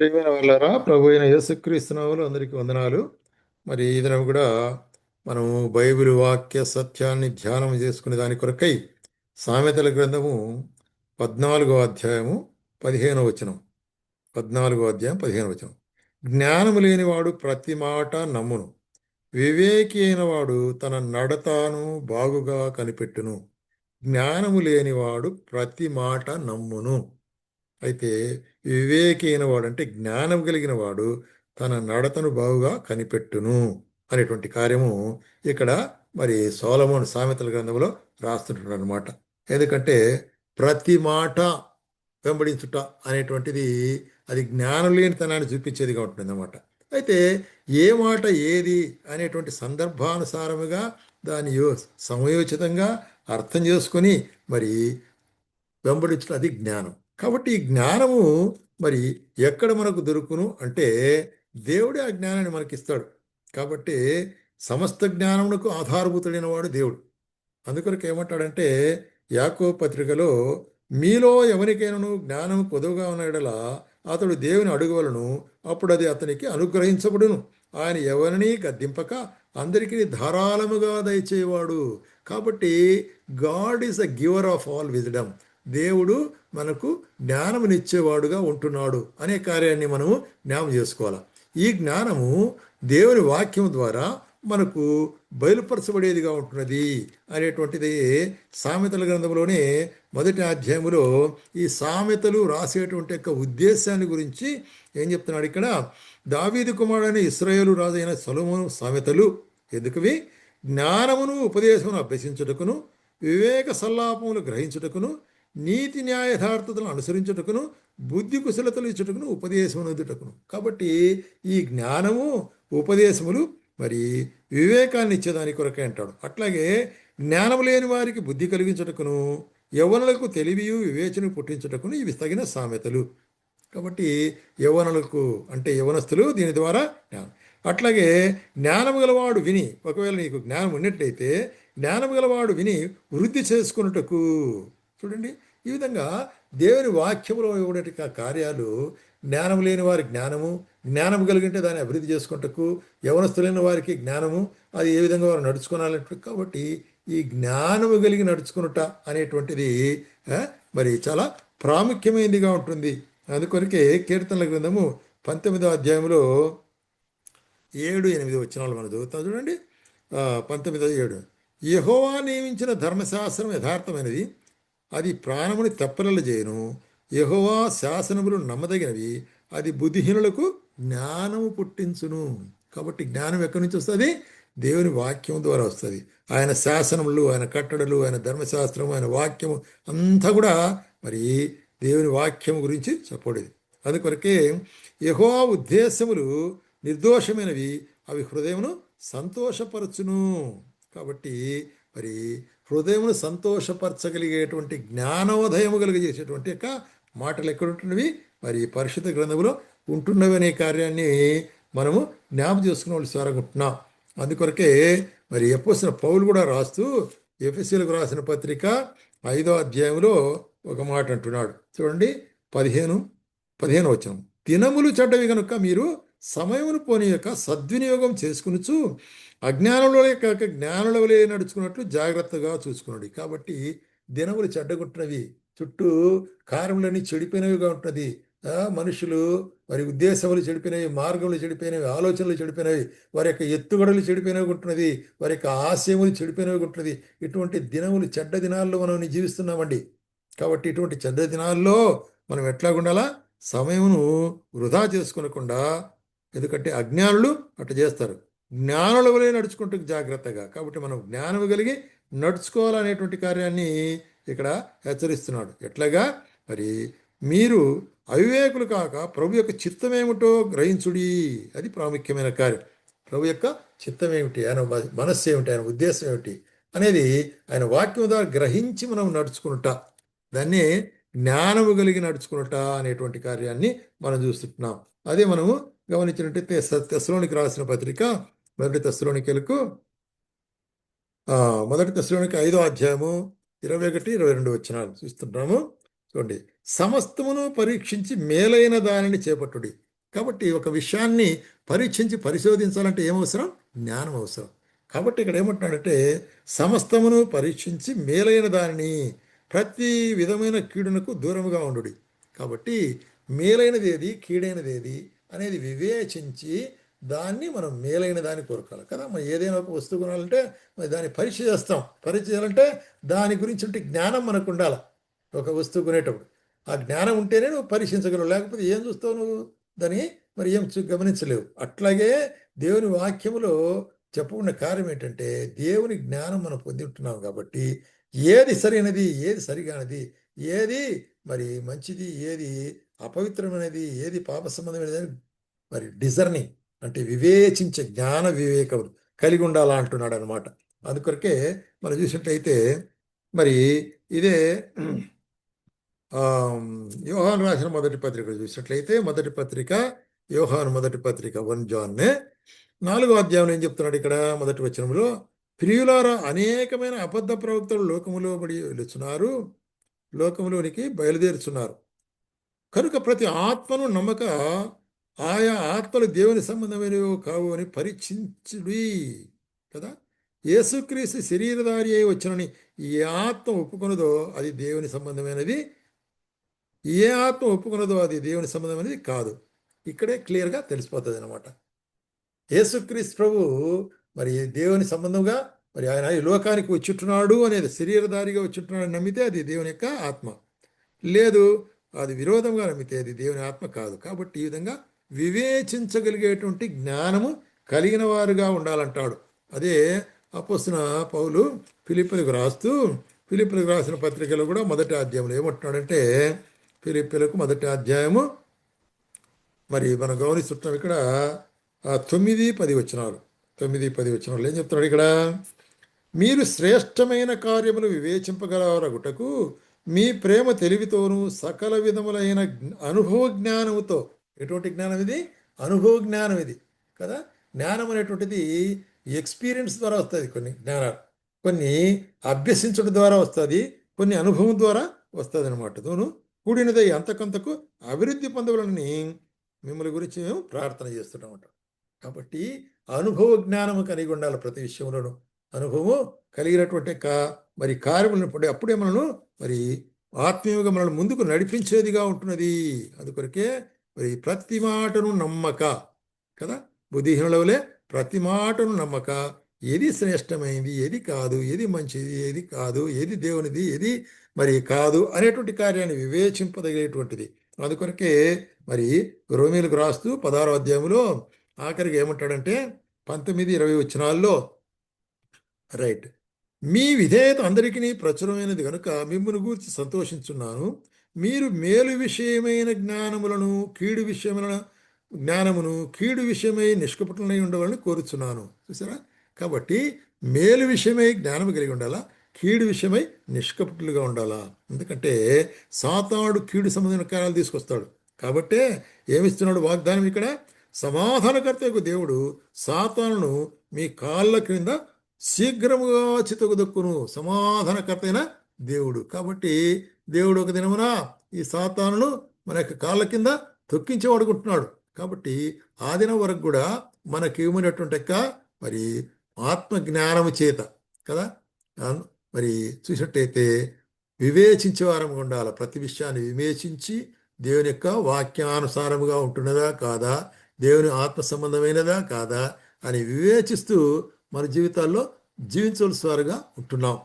ప్రియమైన వాళ్ళారా ప్రభు అయిన యేసుక్రీస్తునాములు అందరికీ వందనాలు. మరి ఈ దినం కూడా మనము బైబిల్ వాక్య సత్యాన్ని ధ్యానం చేసుకునే దాని కొరకై సామెతల గ్రంథము పద్నాలుగో అధ్యాయము పదిహేనో వచనం. పద్నాలుగో అధ్యాయం పదిహేను వచనం. జ్ఞానము లేనివాడు ప్రతి మాట నమ్మును. వివేకి అయిన వాడు తన నడతాను బాగుగా కనిపెట్టును. జ్ఞానము లేనివాడు ప్రతి మాట నమ్మును. అయితే వివేకైన వాడు అంటే జ్ఞానం కలిగిన వాడు తన నడతను బాగుగా కనిపెట్టును అనేటువంటి కార్యము ఇక్కడ మరి సోలమోన్ సామెతల గ్రంథంలో రాస్తుంటాడు అనమాట ఎందుకంటే ప్రతి మాట వెంబడించుట అనేటువంటిది అది జ్ఞానం లేనితనాన్ని చూపించేదిగా ఉంటుంది అన్నమాట అయితే ఏ మాట ఏది అనేటువంటి సందర్భానుసారముగా దాని సమయోచితంగా అర్థం చేసుకొని మరి వెంబడించడం అది జ్ఞానం. కాబట్టి ఈ జ్ఞానము మరి ఎక్కడ మనకు దొరుకును అంటే దేవుడే ఆ జ్ఞానాన్ని మనకిస్తాడు. కాబట్టి సమస్త జ్ఞానమునకు ఆధారభూతుడైన వాడు దేవుడు. అందుకొరకు ఏమంటాడంటే యాకో పత్రికలో మీలో ఎవరికైనాను జ్ఞానం పొదువుగా ఉన్నాడలా అతడు దేవుని అడుగువలను అప్పుడు అది అతనికి అనుగ్రహించబడును. ఆయన ఎవరిని గద్దింపక అందరికీ ధారాళముగా దయచేవాడు. కాబట్టి God is a giver of all wisdom. దేవుడు మనకు జ్ఞానమునిచ్చేవాడుగా ఉంటున్నాడు అనే కార్యాన్ని మనము జ్ఞాపం చేసుకోవాలి? ఈ జ్ఞానము దేవుని వాక్యం ద్వారా మనకు బయలుపరచబడేదిగా ఉంటున్నది అనేటువంటిది సామెతల గ్రంథంలోనే మొదటి అధ్యాయంలో ఈ సామెతలు రాసేటువంటి యొక్క ఉద్దేశాన్ని గురించి ఏం చెప్తున్నాడు ఇక్కడ? దావీది కుమారుడైన ఇస్రాయేలు రాజైన సొలమును సామెతలు ఎందుకువి? జ్ఞానమును ఉపదేశమును అభ్యసించుటకును వివేక సల్లాపములు గ్రహించుటకును నీతి న్యాయథార్థతలను అనుసరించుటకును బుద్ధి కుశలతలు ఇచ్చుటకును ఉపదేశం కాబట్టి ఈ జ్ఞానము ఉపదేశములు మరి వివేకాన్ని ఇచ్చేదాని కొరకే అంటాడు. అట్లాగే జ్ఞానం లేని వారికి బుద్ధి కలిగించుటకును యవనులకు తెలివియు వివేచన పుట్టించుటకును ఇవి తగిన సామెతలు. కాబట్టి యవనులకు అంటే యవనస్తులు దీని ద్వారా జ్ఞానం. అట్లాగే జ్ఞానము గలవాడు విని ఒకవేళ నీకు జ్ఞానం ఉన్నట్లయితే జ్ఞానము గలవాడు విని వృద్ధి చేసుకున్నటకు చూడండి ఈ విధంగా దేవుని వాక్యములో ఇవ్వడటి కార్యాలు జ్ఞానం లేని వారి జ్ఞానము జ్ఞానం కలిగింటే దాన్ని అభివృద్ధి చేసుకుంటకు యవనస్తులైన వారికి జ్ఞానము అది ఏ విధంగా వారు నడుచుకోవాలంటే కాబట్టి ఈ జ్ఞానము కలిగి నడుచుకున్నట అనేటువంటిది మరి చాలా ప్రాముఖ్యమైనదిగా ఉంటుంది. అందుకొరకే కీర్తనల గ్రంథము పంతొమ్మిదో అధ్యాయంలో ఏడు ఎనిమిది వచ్చినాలు మనం చదువుతాం. చూడండి పంతొమ్మిదో ఏడు. యహోవా నియమించిన ధర్మశాస్త్రం యథార్థమైనది. అది ప్రాణముని తెప్పలలు చేయను. యహోవా శాసనములు నమ్మదగినవి అది బుద్ధిహీనులకు జ్ఞానము పుట్టించును. కాబట్టి జ్ఞానం ఎక్కడి నుంచి వస్తుంది? దేవుని వాక్యం ద్వారా వస్తుంది. ఆయన శాసనములు ఆయన కట్టడలు ఆయన ధర్మశాస్త్రము ఆయన వాక్యము అంతా కూడా మరి దేవుని వాక్యం గురించి చెప్పడేది అందుకొరకే యహో ఉద్దేశములు నిర్దోషమైనవి అవి హృదయమును సంతోషపరచును. కాబట్టి మరి హృదయమును సంతోషపరచగలిగేటువంటి జ్ఞానోదయము కలిగజేసేటువంటి యొక్క మాటలు ఎక్కడుంటున్నవి? మరి పరిశుద్ధ గ్రంథములో ఉంటున్నవి అనే కార్యాన్ని మనము జ్ఞాపం చేసుకున్న వాళ్ళు సారగుంటున్నాం అందుకొరకే మరి ఎప్పసిన పౌలు కూడా రాస్తూ ఎఫ్ఎస్సీలకు రాసిన పత్రిక ఐదో అధ్యాయంలో ఒక మాట అంటున్నాడు. చూడండి పదిహేను పదిహేను వచ్చిన దినములు చెడ్డవి కనుక మీరు సమయమును పోనీ యొక్క సద్వినియోగం చేసుకునుచు అజ్ఞానంలో కాక జ్ఞానంలో నడుచుకున్నట్లు జాగ్రత్తగా చూసుకున్నాడు కాబట్టి దినములు చెడ్డగొట్టినవి చుట్టూ కారములన్నీ చెడిపోయినవిగా ఉంటున్నది మనుషులు వారి ఉద్దేశములు చెడిపోయినవి మార్గములు చెడిపోయినవి ఆలోచనలు చెడిపోయినవి వారి యొక్క ఎత్తుగడలు చెడిపోయినవి ఉంటున్నది వారి యొక్క ఆశయములు చెడిపోయినవి ఉంటున్నది. ఇటువంటి దినములు చెడ్డ దినాల్లో మనం జీవిస్తున్నామండి. కాబట్టి ఇటువంటి చెడ్డ దినాల్లో మనం ఎట్లా ఉండాలా సమయమును వృధా చేసుకునకుండా ఎందుకంటే అజ్ఞానులు అట్లా చేస్తారు. జ్ఞానుల వలె నడుచుకుంటూ జాగ్రత్తగా. కాబట్టి మనం జ్ఞానం కలిగి నడుచుకోవాలనేటువంటి కార్యాన్ని ఇక్కడ హెచ్చరిస్తున్నాడు. ఎట్లాగా? మరి మీరు అవివేకులు కాక ప్రభు యొక్క చిత్తం ఏమిటో గ్రహించుడి. అది ప్రాముఖ్యమైన కార్యం. ప్రభు యొక్క చిత్తం ఏమిటి ఆయన మనస్సు ఏమిటి? ఆయన ఉద్దేశం ఏమిటి? అనేది ఆయన వాక్యం ద్వారా గ్రహించి మనం నడుచుకున్నట దాన్ని జ్ఞానము కలిగి నడుచుకున్నట అనేటువంటి కార్యాన్ని మనం చూస్తున్నాం అదే మనము గమనించినట్టయితే తెస్లోనికి రాసిన పత్రిక మొదటి తెస్లోనికలకు మొదటి తెస్లోనికి ఐదో అధ్యాయము ఇరవై ఒకటి ఇరవై రెండు వచ్చినాలు చూస్తున్నాము. చూడండి. సమస్తమును పరీక్షించి మేలైన దానిని చేపట్టుడి. కాబట్టి ఒక విషయాన్ని పరీక్షించి పరిశోధించాలంటే ఏమవసరం? జ్ఞానం అవసరం. కాబట్టి ఇక్కడ ఏమంటున్నాడంటే సమస్తమును పరీక్షించి మేలైన దానిని ప్రతి విధమైన కీడునకు దూరముగా ఉండు కాబట్టి మేలైనది ఏది కీడైనది ఏది అనేది వివేచించి దాన్ని మనం మేలైన దాన్ని కోరుకోవాలి. కదా? మనం ఏదైనా ఒక వస్తువు కొనాలంటే మరి దాన్ని పరీక్ష చేస్తాం. పరీక్ష చేయాలంటే దాని గురించి ఉంటే జ్ఞానం మనకు ఉండాలి. ఒక వస్తువు కొనేటప్పుడు. ఆ జ్ఞానం ఉంటేనే నువ్వు పరీక్షించగలవు. లేకపోతే ఏం చూస్తావు నువ్వు? దాన్ని మరి ఏం గమనించలేవు. అట్లాగే దేవుని వాక్యములో చెప్పబడిన కార్యం ఏంటంటే దేవుని జ్ఞానం మనం పొంది ఉంటున్నాం కాబట్టి ఏది సరైనది ఏది సరిగానది ఏది మరి మంచిది ఏది అపవిత్రమైనది ఏది పాప సంబంధమైనది మరి డిజర్నింగ్ అంటే వివేచించే జ్ఞాన వివేకం కలిగి ఉండాలా అంటున్నాడు అనమాట అందుకొరకే మనం చూసినట్లయితే మరి ఇదే యోహాను రాసిన మొదటి పత్రిక చూసినట్లయితే మొదటి పత్రిక యోహాను మొదటి పత్రిక వన్ జాన్. నాలుగో అధ్యాయం ఏం చెప్తున్నాడు ఇక్కడ? మొదటి వచనంలో ప్రియులారా అనేకమైన అబద్ధ ప్రవక్తలు లోకములో పడి వెలుచున్నారు లోకములోనికి బయలుదేరుచున్నారు. కనుక ప్రతి ఆత్మను నమ్మక ఆయా ఆత్మలు దేవుని సంబంధమైనవి కావు అని పరీక్షించుడి కదా? యేసుక్రీస్తు శరీరధారి అయి వచ్చినని ఏ ఆత్మ ఒప్పుకొనదో అది దేవుని సంబంధమైనది. ఏ ఆత్మ ఒప్పుకున్నదో అది దేవుని సంబంధమైనది కాదు. ఇక్కడే క్లియర్గా తెలిసిపోతుంది అనమాట యేసుక్రీస్తు ప్రభు మరి దేవుని సంబంధంగా మరి ఆయన ఈ లోకానికి వచ్చుంటున్నాడు అనేది శరీరధారిగా వచ్చుంటున్నాడు నమ్మితే అది దేవుని యొక్క ఆత్మ. లేదు అది విరోధంగా నమ్మితే అది దేవుని ఆత్మ కాదు. కాబట్టి ఈ విధంగా వివేచించగలిగేటువంటి జ్ఞానము కలిగిన వారుగా ఉండాలంటాడు. అదే అపోస్తున్న పౌలు ఫిలిప్పులకు రాస్తూ ఫిలిప్పులకు రాసిన పత్రికలో కూడా మొదటి అధ్యాయంలో ఏమంటున్నాడంటే ఫిలిప్పులకు మొదటి అధ్యాయము మరి మనం గమనిస్తున్నాం ఇక్కడ తొమ్మిది పది వచనాలు. తొమ్మిది పది వచనాలు ఏం చెప్తున్నాడు ఇక్కడ? మీరు శ్రేష్టమైన కార్యములు వివేచింపగలరగుటకు మీ ప్రేమ తెలివితోనూ సకల విధములైన అనుభవ జ్ఞానముతో ఎటువంటి జ్ఞానం ఇది? అనుభవ జ్ఞానం ఇది కదా? జ్ఞానం అనేటువంటిది ఎక్స్పీరియన్స్ ద్వారా వస్తుంది కొన్ని జ్ఞానాలు. కొన్ని అభ్యసించడం ద్వారా వస్తుంది కొన్ని అనుభవం ద్వారా వస్తుంది అనమాట తోను కూడినదై అంతకంతకు అభివృద్ధి పొందవాలని మిమ్మల్ని గురించి మేము ప్రార్థన చేస్తున్నామట. కాబట్టి అనుభవ జ్ఞానము కలిగి ఉండాలి ప్రతి విషయంలోనూ. అనుభవం కలిగినటువంటి కా మరి కార్యములను పడి అప్పుడే మనను మరి ఆత్మీయంగా మనల్ని ముందుకు నడిపించేదిగా ఉంటున్నది. అందుకొరకే మరి ప్రతి మాటను నమ్మక కదా? బుద్ధిహీనులవలే ప్రతి మాటను నమ్మక. ఏది శ్రేష్టమైంది ఏది కాదు ఏది మంచిది ఏది కాదు ఏది దేవునిది ఏది మరి కాదు అనేటువంటి కార్యాన్ని వివేచింపదగేటువంటిది అందుకొరకే మరి రోమిలకు రాస్తూ పదహారో అధ్యాయంలో ఆఖరికి ఏమంటాడంటే పంతొమ్మిది ఇరవై వచ్చినాల్లో రైట్. మీ విధేయత అందరికీ ప్రచురమైనది కనుక మిమ్మల్ని గూర్చి సంతోషించున్నాను. మీరు మేలు విషయమైన జ్ఞానములను కీడు విషయమైన జ్ఞానమును కీడు విషయమై నిష్కపటనై ఉండవాలని కోరుచున్నాను. చూసారా కాబట్టి మేలు విషయమై జ్ఞానము కలిగి ఉండాలా? కీడు విషయమై నిష్కపటులుగా ఉండాలా? ఎందుకంటే సాతాడు కీడు సంబంధించిన కార్యాలు తీసుకొస్తాడు. కాబట్టే ఏమిస్తున్నాడు వాగ్దానం ఇక్కడ? సమాధానకర్తకు దేవుడు సాతాను మీ కాళ్ళ క్రింద శీఘ్రముగా చితకుదక్కును సమాధానకర్త అయిన దేవుడు. కాబట్టి దేవుడు ఒక దినమున ఈ సాతానును మన యొక్క కాళ్ళ కింద తొక్కించబడుకుంటున్నాడు కాబట్టి ఆ దినం వరకు కూడా మనకి ఏమైనటువంటి యొక్క మరి ఆత్మ జ్ఞానము చేత కదా? మరి చూసినట్టయితే వివేచించేవారము ఉండాలి. ప్రతి విషయాన్ని వివేచించి దేవుని యొక్క వాక్యానుసారముగా ఉంటున్నదా కాదా? దేవుని ఆత్మ సంబంధమైనదా కాదా? అని వివేచిస్తూ మన జీవితాల్లో జీవించవలసి వారుగా ఉంటున్నాం.